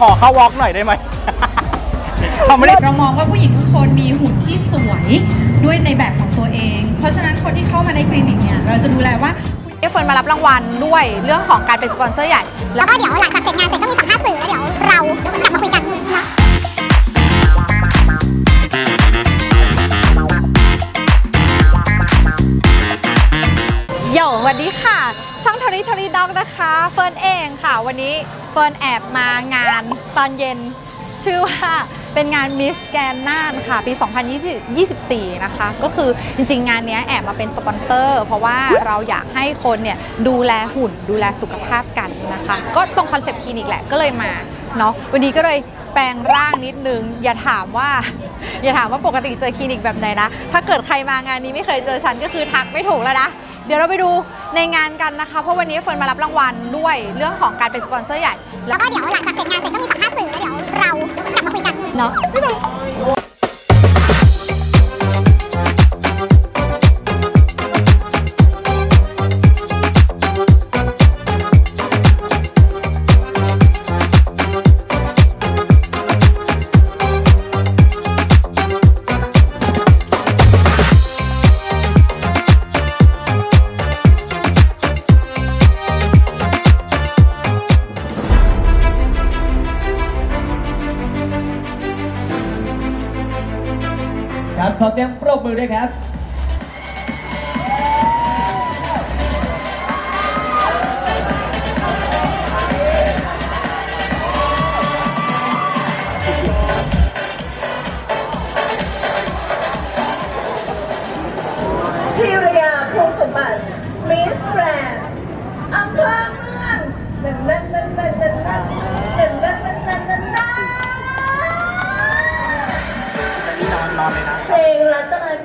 ขอเข้าวอล์กหน่อยได้ไหม เขาไม่ได้ เรามองว่าผู้หญิงทุกคนมีหุ่นที่สวยด้วยในแบบของตัวเอง เพราะฉะนั้นคนที่เข้ามาในคลินิกเนี่ยเราจะดูแลว่าเฟิร์นมารับรางวัลด้วยเรื่องของการเป็นสปอนเซอร์ใหญ่ แล้วก็เดี๋ยวหลังจากเสร็จงานเสร็จก็มีสัมภาษณ์สื่อแล้วเดี๋ยวเรากลับมาคุยกันเนาะโยสวัสดีค่ะช่อง ทริทริด็อกนะคะเฟิร์นเองค่ะ วันนี้เฟิร์นแอบมางานตอนเย็น ชื่อว่าเป็นงานมิสแกนน่านค่ะ ปี 2024 นะคะ ก็คือจริงๆ งานนี้แอบมาเป็นสปอนเซอร์ เพราะว่าเราอยากให้คนเนี่ยดูแลหุ่นดูแลสุขภาพกันนะคะ ก็ตรงคอนเซปต์คลินิกแหละก็เลยมาเนาะวันนี้ก็เลยแปลงร่างนิดนึง อย่าถามว่า อย่าถามว่าปกติเจอคลินิกแบบไหนนะ ถ้าเกิดใครมางานนี้ไม่เคยเจอฉันก็คือทักไม่ถูกแล้วนะ เดี๋ยวเราไปดู ในงานกันนะคะ เพราะวันนี้เฟิร์นมารับรางวัลด้วยเรื่องของการเป็นสปอนเซอร์ใหญ่ แล้วก็เดี๋ยวหลังจากเสร็จงานเสร็จก็มีสัมภาษณ์สื่อแล้วเดี๋ยวเรากลับมาคุยกัน เนาะ ขอเสียงปรบมือด้วยครับ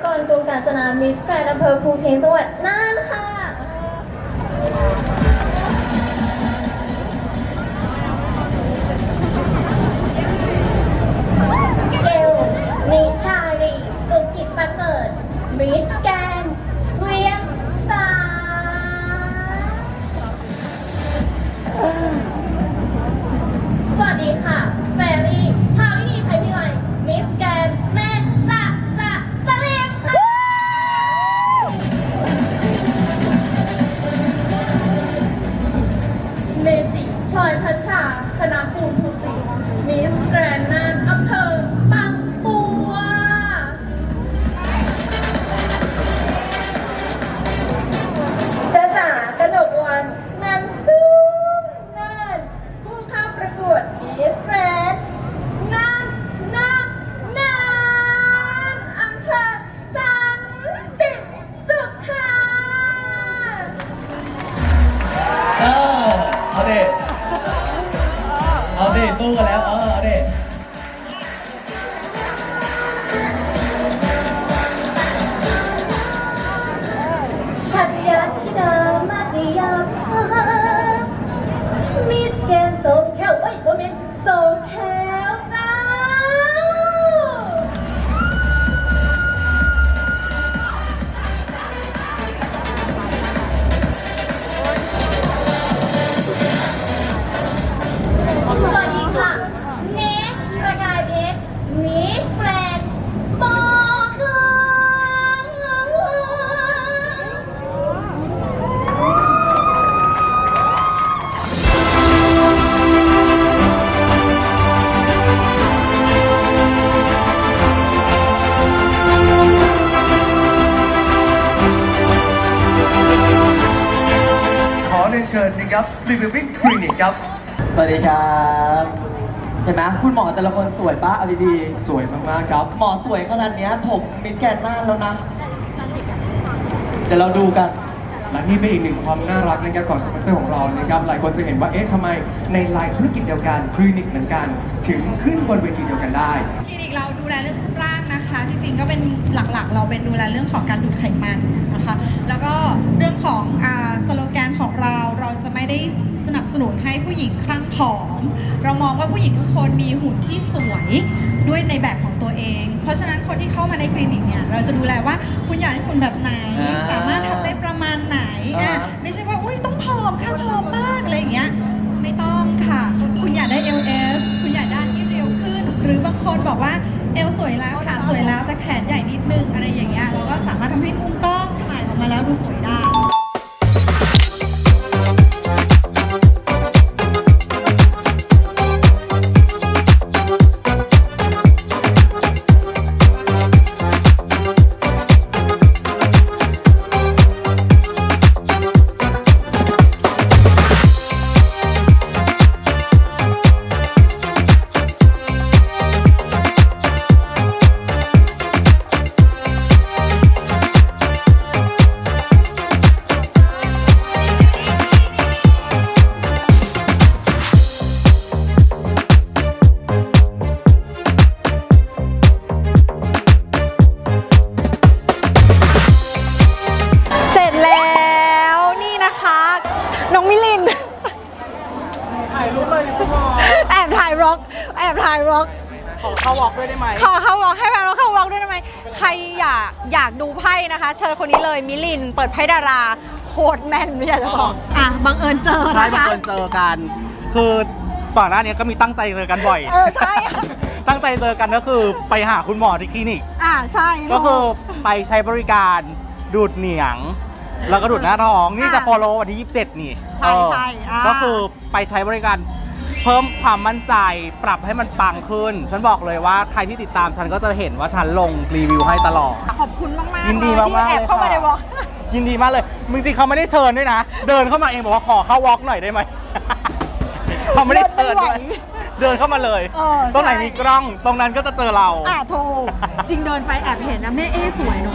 กรกรมกาญจนามิสแกรนด์อำเภอภูเพียงจังหวัดน่านค่ะ รียนเชิญนะครับรีวิววิ่งคลินิกครับ สวัสดีครับเห็นไหมคุณหมอแต่ละคนสวยป้าเอาดีๆสวยมากๆครับหมอสวยขนาดเนี้ยผมมิดแกนหน้าแล้วนะ เดี๋ยวเราดูกัน และนี่เป็นอีกหนึ่งความน่ารักนะครับของสปอนเซอร์ของเรานะครับหลายคนจะเห็นว่าเอ๊ะทำไมในไลน์ธุรกิจเดียวกันคลินิกเหมือนกัน ถึงขึ้นบนเวทีเดียวกันได้ คลินิกเราดูแลเรื่องรูปร่างนะคะ จริงๆก็เป็นหลักๆ เราเป็นดูแลเรื่องของการดูดไขมันนะคะ แล้วก็เรื่องของอ่าสโลแกนของเราเราจะไม่ได้สนับสนุนให้ผู้หญิงคลั่งผอม เรามองว่าผู้หญิงทุกคนมีหุ่นที่สวยด้วยในแบบของตัวเอง เพราะฉะนั้นคนที่เข้ามาในคลินิกเนี่ยเราจะดูแลว่าคุณอยากให้หุ่นแบบไหน อ่า สามารถทำได้ประมาณ ไหนอะไม่ใช่ว่าอุ้ยต้องผอมค่ะผอมมากอะไรอย่างเงี้ย ไม่ต้องค่ะ คุณอยากได้ LS คุณอยากด้านที่เร็วขึ้น หรือบางคนบอกว่าเอลสวยแล้วค่ะสวยแล้วแต่ รูปเลยดิคุณหมอแอบถ่ายร็อกแอบถ่ายร็อก ขอเข้าวอล์กด้วยได้ไหมขอเข้าวอล์กให้แฟนเราเข้าวอล์กด้วยได้ไหมใครอยากอยากดูไพ่นะคะ เชิญคนนี้เลยมิลินเปิดไพ่ดาราโคตรแม่นไม่อยากจะบอกอะบังเอิญเจอใช่นะบังคะเอิญเจอกัน คือก่อนหน้านี้ก็มีตั้งใจเจอกันบ่อย เออใช่ตั้งใจเจอกันก็คือไปหาคุณหมอที่คลินิก อะใช่ก็คือไปใช้บริการดูดเหนียง แล้วก็ดูดหน้าท้อง นี่จะโฟโลวันที่ 27 นี่ ใช่เออใช่อ่า ก็คือไปใช้บริการเพิ่มความมั่นใจปรับให้มันปังขึ้น ฉันบอกเลยว่าใครที่ติดตามฉันก็จะเห็นว่าฉันลงรีวิวให้ตลอด ขอบคุณมากๆยินดีเลยมากๆที่แอบเลยเข้ามาค่ะในวอล์กยินดีมากเลยมึงจริงๆเขาไม่ได้เชิญด้วยนะ เดินเข้ามาเองบอกว่าขอเข้าวอล์กหน่อยได้ไหม เขาไม่ได้เชิญด้วยเดินเข้ามาเลย เออตรงไหนใช่มีกล้อง ตรงนั้นก็จะเจอเรา อะโทรจริงเดินไปแอบเห็นนะแม่เอสวยเนาะ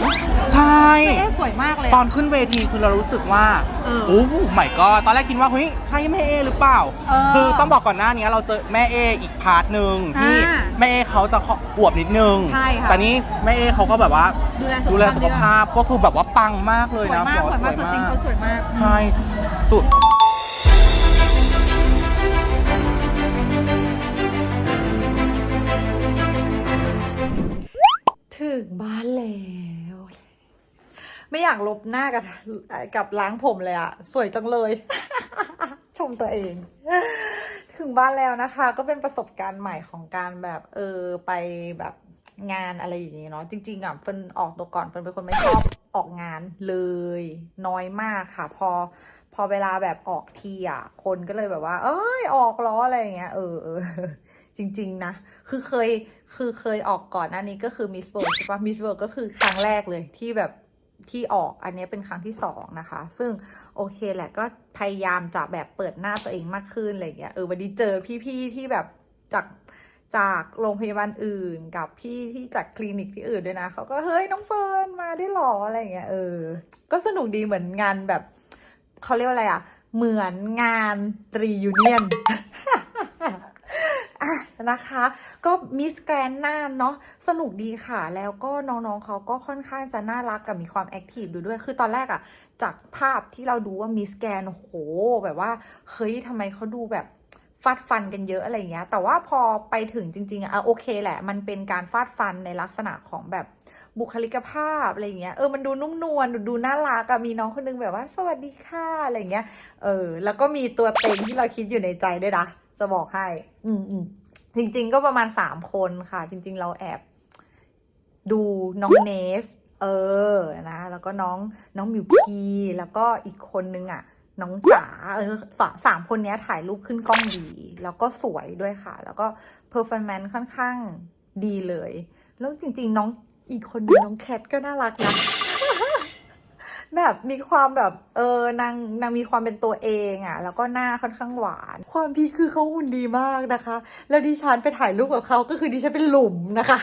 ใช่ แม่เอส วยมากเลย ตอนขึ้นเวทีคือเรารู้สึกว่าเออโอ้โหใหม่ก็ตอนแรกคิดว่าเฮ้ยใช่แม่เอหรือเปล่า เออคือต้องบอกก่อนหน้านี้เราเจอแม่เออีกพาร์ทหนึ่งที่อ่าแม่เอเขาจะอวบนิดนึงใช่ค่ะ แต่นี้แม่เอเขาก็แบบว่าดูแลสุขดูแลภาพสุดีขภาพก็คือแบบว่าปังมากเลยสวยนะมากหสวยมากตัวจริงเขาสวยมาก ใช่สุด ไม่อยากลบหน้ากับกับล้างผมเลยอะสวยจังเลย ชมตัวเอง ถึงบ้านแล้วนะคะ ก็เป็นประสบการณ์ใหม่ของการแบบเออไปแบบงานอะไรอย่างนี้เนาะจริงๆอะเฟินออกตัวก่อนเฟินเป็นคนไม่ชอบออกงานเลย น้อยมากค่ะ พอพอเวลาแบบออกทีอะ คนก็เลยแบบว่า เอ้ยออกล้ออะไรอย่างเงี้ยเออเออจริง ๆ นะ คือเคย คือเคยออกก่อนหน้านี้ก็คือมิสเวิร์ใช่ปะมิสเวิร์ก็คือครั้งแรกเลยที่แบบ ที่ออกอันนี้เป็นครั้งที่สองนะคะ ซึ่งโอเคแหละก็พยายามจะแบบเปิดหน้าตัวเองมากขึ้นอะไรอย่างเงี้ยเออวันนี้เจอพี่ๆที่แบบจากจากโรงพยาบาลอื่นกับพี่ที่จากคลินิกที่อื่นด้วยนะเขาก็เฮ้ยน้องเฟิร์นมาได้หรออะไรอย่างเงี้ยเออ ก็สนุกดีเหมือนงานแบบเขาเรียกว่าอะไรอะ เหมือนงานรียูเนียน อะนะคะ ก็มิสแกรนน่านเนาะสนุกดีค่ะ แล้วก็น้องๆเขาก็ค่อนข้างจะน่ารักกับมีความแอคทีฟดูด้วย คือตอนแรกอะจากภาพที่เราดูว่ามิสแกรนโหแบบว่าเฮ้ยทำไมเขาดูแบบฟาดฟันกันเยอะอะไรเงี้ย แต่ว่าพอไปถึงจริงๆอะโอเคแหละ มันเป็นการฟาดฟันในลักษณะของแบบบุคลิกภาพอะไรเงี้ย เออ มันดูนุ่มนวล ดูดูน่ารักอะมีน้องคนนึงแบบว่า สวัสดีค่ะ อะไรเงี้ย เออ แล้วก็มีตัวเต็งที่เราคิดอยู่ในใจด้วยนะ จะบอกให้ อืมอืมจริง ๆ ก็ประมาณสามคนค่ะ จริง ๆ เราแอบ ดูน้องเนส เออนะ แล้วก็น้องน้องมิวพีแล้วก็อีกคนนึงอะ น้องจ๋าเออสาสามคนเนี้ยถ่ายรูปขึ้นกล้องดี แล้วก็สวยด้วยค่ะ แล้วก็เพอร์ฟอร์แมนซ์ค่อนข้างดีเลย แล้วจริง ๆ น้องอีกคนนึงน้องแคทก็น่ารักนะ แบบมีความแบบเออนางนางมีความเป็นตัวเองอะ่ะ แล้วก็หน้าค่อนข้างหวาน ความพีคคือเขาหุ่นดีมากนะคะ แล้วดิฉันไปถ่ายรูปกับเขาก็คือดิฉันเป็นหลุมนะคะ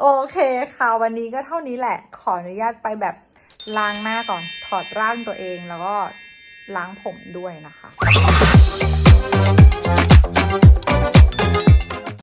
โอเคค่ะ วันนี้ก็เท่านี้แหละ ขออนุญาตไปแบบล้างหน้าก่อน ถอดร่างตัวเองแล้วก็ล้างผมด้วยนะคะ